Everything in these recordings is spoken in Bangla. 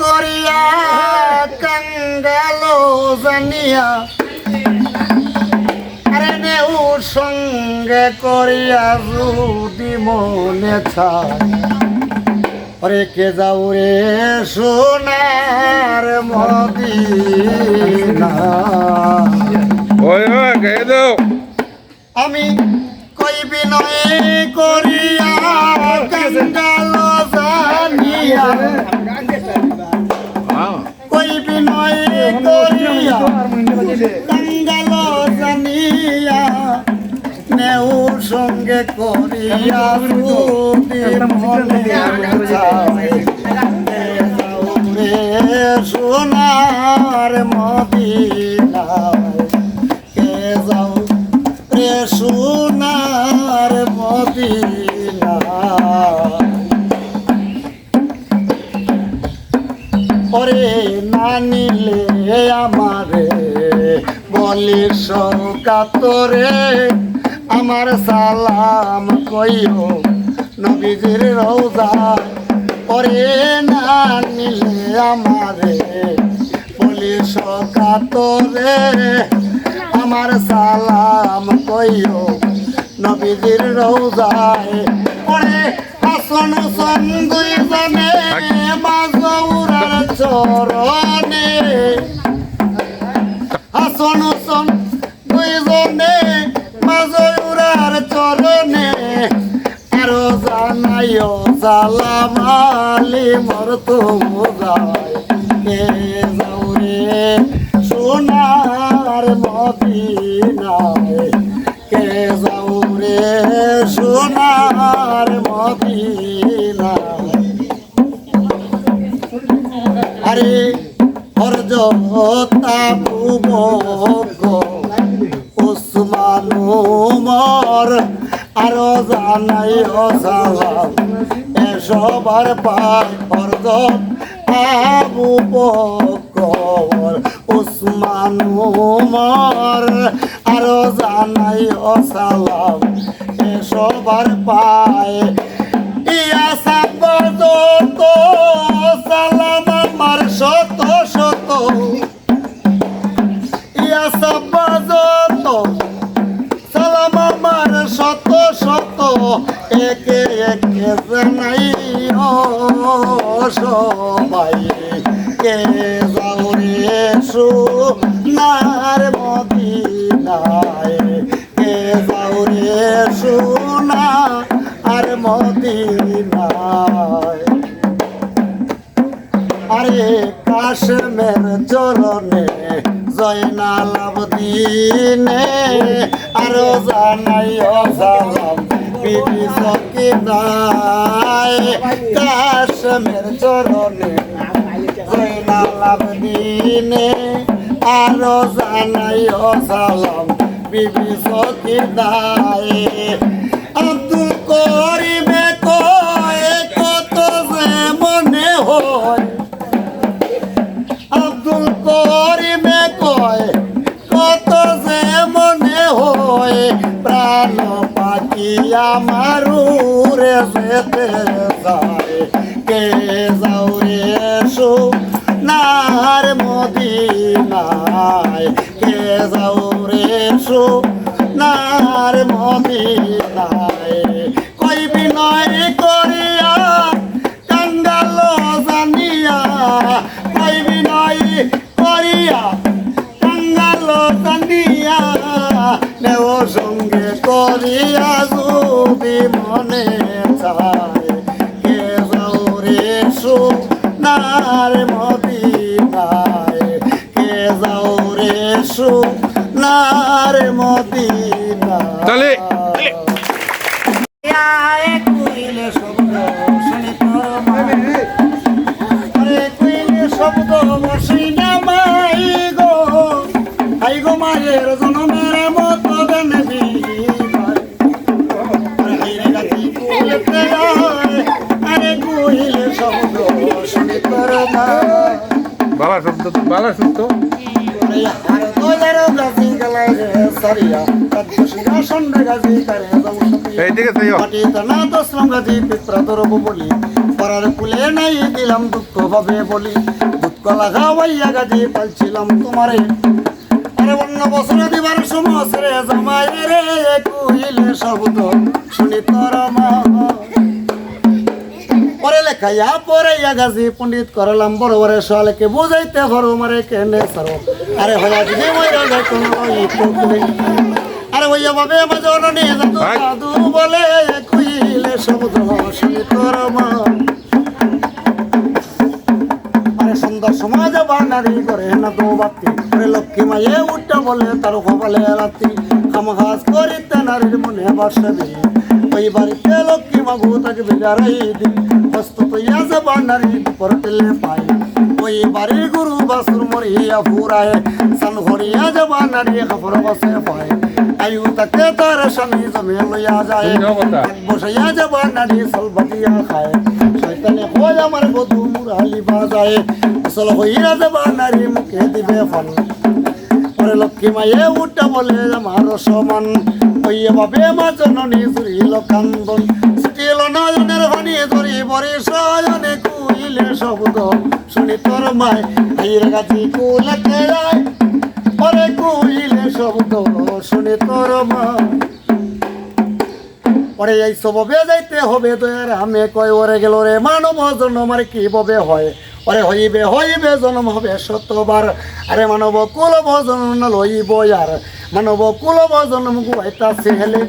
করিয়া কাঙ্গালো জানিয়া। আরে নেউ সঙ্গে করিয়া যদি মনে ওরে কে যাও রে সোনার মদিনা। আমি করিয়া মনে রে সোনার মদিনায় কে যাও রে সোনার মদিনা ওরে না নিলে আমারে বলি সৌকাতরে আমার সালাম কইও নবীজির রোজা ওরে না নিলে আমারে। বলি সৌকাতরে আমার সালাম কইও নবীজির রোজায় ওরে আসন সন্দুই জানে মাজৌরার চরণে। আসন সন দুইজনে সালাম আলি মর তো কে সোনার মদিনায় কে যাউরে সোনার মদিনায়। আরে হরজতা বুবক উসমান উমর, আরও জানাই সালাম এসবার পায় হরজত আবু বকর উসমান উমর আরও জানাই সালাম এসবার পায়। ইয়া সাবর যত, সালাম আমার শত শত। ইয়া সাবর যত, সালাম আমার শত শত। একে একে জানাই সবাই কে যাও রে সোনার মদিনায়। কে যাও রে সোনা আর মদিনায়? আরে কাশ্মের চরণে জয়নাল আবদিনে আরও জানাই বিবি সকিনায় কাশ্মের চরণে জয়নাল দিনে আরও জানাই সালাম বিবি সকিনায় আব্দুল করিবে মদিনায় কে যাও রে সো নার মদিনায় কই বিনয় করিয়া কাঙ্গাল জানিয়া? কই বিনয় করিয়া কাঙ্গাল জানিয়া? নেও সঙ্গে করিয়া এই এইদিকে চাইও মাটিতে না দশ রঙাজি পিত্রা বলি পরার কুলে নাই দিলাম দুঃখ ভাবে বলি। দুঃখ লাগা হইয়া গাজি পালছিলাম তোমারে। আরে অন্য বছর দিবার সময় রে জামাই রে কুইলে শব্দ শুনি তোর মা পরে লেখাইয়া পরে গাছি পণ্ডিত করলাম বড় বড় সোয়ালকে বুঝাইতে পারো মারে কেনে সারো। আরে মইরা যায় কোনো ইপোকলে আরে হইয়া বাবে জাদু ভাই। জাদু বলে কুইলে শব্দ শুনি তোর মা। আরে সুন্দর সমাজ বানারি করে না তো বাতি আরে লক্ষ্মী মায়ে উঠটা বলে তার কপালে রাতি। খামখাস করিতে নারীর মনে বাসে দিই ওই বাড়িতে লক্ষ্মী মাগু তাকে বিদারাই দি হস্ত তৈয়া যে বানারি পরটেলে পাই। ওই বাড়ির গুরু বাসুর মরিয়া ফুরায় সান ঘরিয়া যে বানারি খবর বসে পায় আয়ু তাকে তার স্বামী জমে লইয়া যায়। বসাইয়া যে বানারি সলবাটিয়া খায় শয়তানে হয় আমার বধু মুরালি বাজায় আসল হইয়া যে বানারি মুখে দিবে ফল পরে লক্ষ্মী মায়ে উঠা বলে আমার সমান হইয়ে বাবে মা জননী জুড়িল কান্দন স্টিল নয়নের হনি ধরি বরি সয়নে কুইলে শব্দ। শুনি তোর মায় কুলেতে যায় পরে শব্দ তোর মা পরে এই যাইতে হবে তোর আমি কয়, ওরে গেল রে মানব জন্ম, আর কি ববে হয়? ওরে হইবে হইবে জন্ম হবে শতবার আরে মানব কুল ভজন লইব আর মানব কুল ভজন গুয়াইতা সেহেলে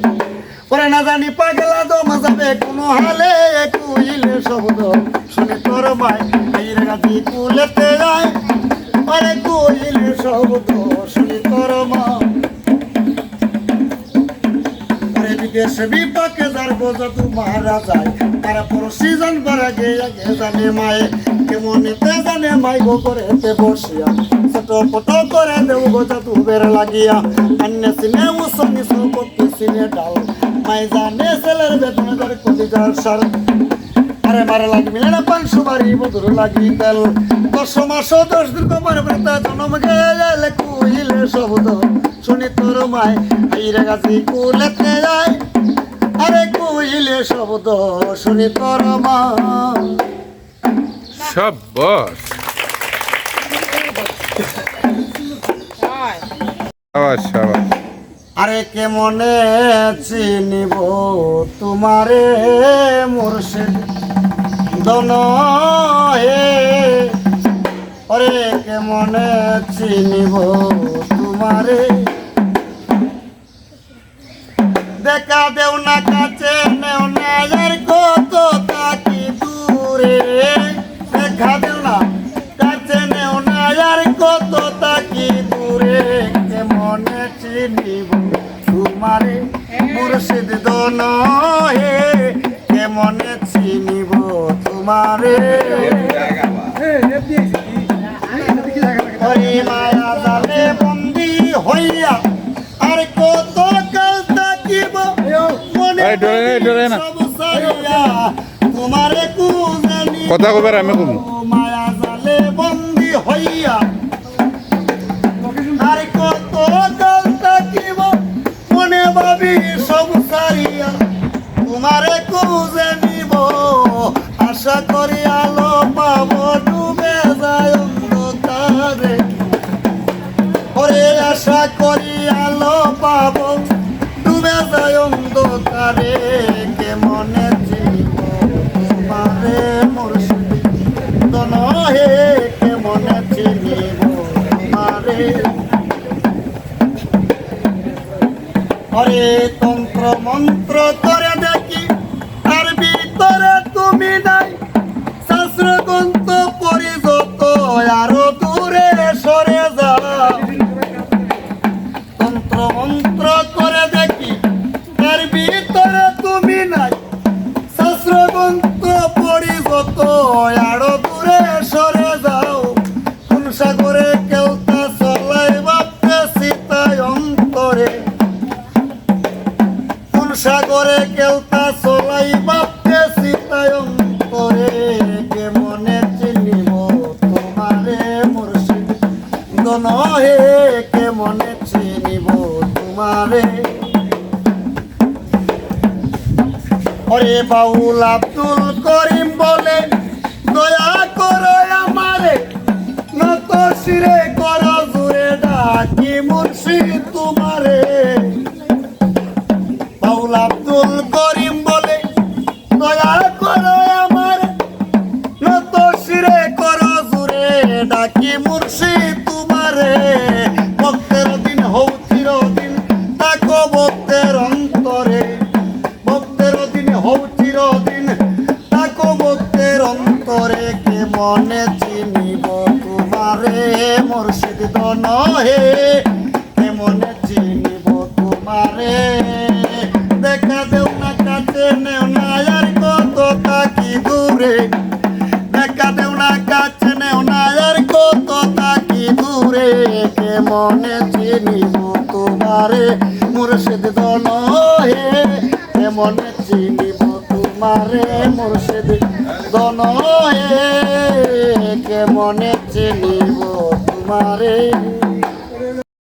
পরে না জানি পাগলা দম যাবে কোনো হালে, কুইলে শব্দ। শুনে তোর ভাই আইরে গাছি কুলেতে যায়। আরে কুইলে শব্দ, শুনে তোর মা। বিদেশ বিপাকে যার বোঝা তু মারা যায় তারপর সিজন বারা গে আগে জানে মায়ে। কেমন তে জানে মাই গো করে তে বসিয়া। ছোট পট করে দেও বোঝা তু বের লাগিয়া অন্য সিনে উসনি সপত্তি সিনে ডাল। মাই জানে সেলের বেতন ধর কোটি যার সার। আরে মারে লাগবি না পাঁচশো বাড়ি বদুর লাগি তেল। দশ মাস দশ দিন তোমার বেতা জনম গেলে কুইলে শব্দ। শুনি তোর মায় আইরে গাছি কুলেতে যায় আরে কুইলে শব্দ শুনি তোর মা। সব বস সাবাস সাবাস আরে কেমনে চিনিব তোমারে মুর্শিদ? দন হে। আরে কেমনে চিনিব তোমারে? দেখা দেও না কাছে, নেও না কত তাকি দূরে। দেখা দেও মুর্শিদ দন হে কেমনে চিনিব তোমারে? মায়া জালে বন্দি হইয়া আর কত কাল থাকিব তোমারে কথা কবার আমি কমু? তোমারে কুজে নিব। আশা করি আলো পাবো, ডুবে যায় অন্ধকারে। ওরে আশা করি আলো পাবো, ডুবে যায় অন্ধকারে। কেমনে জীব তোমারে মুর্শিদ? দন হে কেমনে চিনিব তোমারে? হরে তন্ত্র মন্ত্র তন্ত্র বাউল আব্দুল করিম বলেন না কাছে নেও কেমনে চিনিব তোমারে, মুর্শিদ দল হে। কেমনে চিনিব তোমারে, মুর্শিদ দল হে। কেমনে চিনিব তোমারে।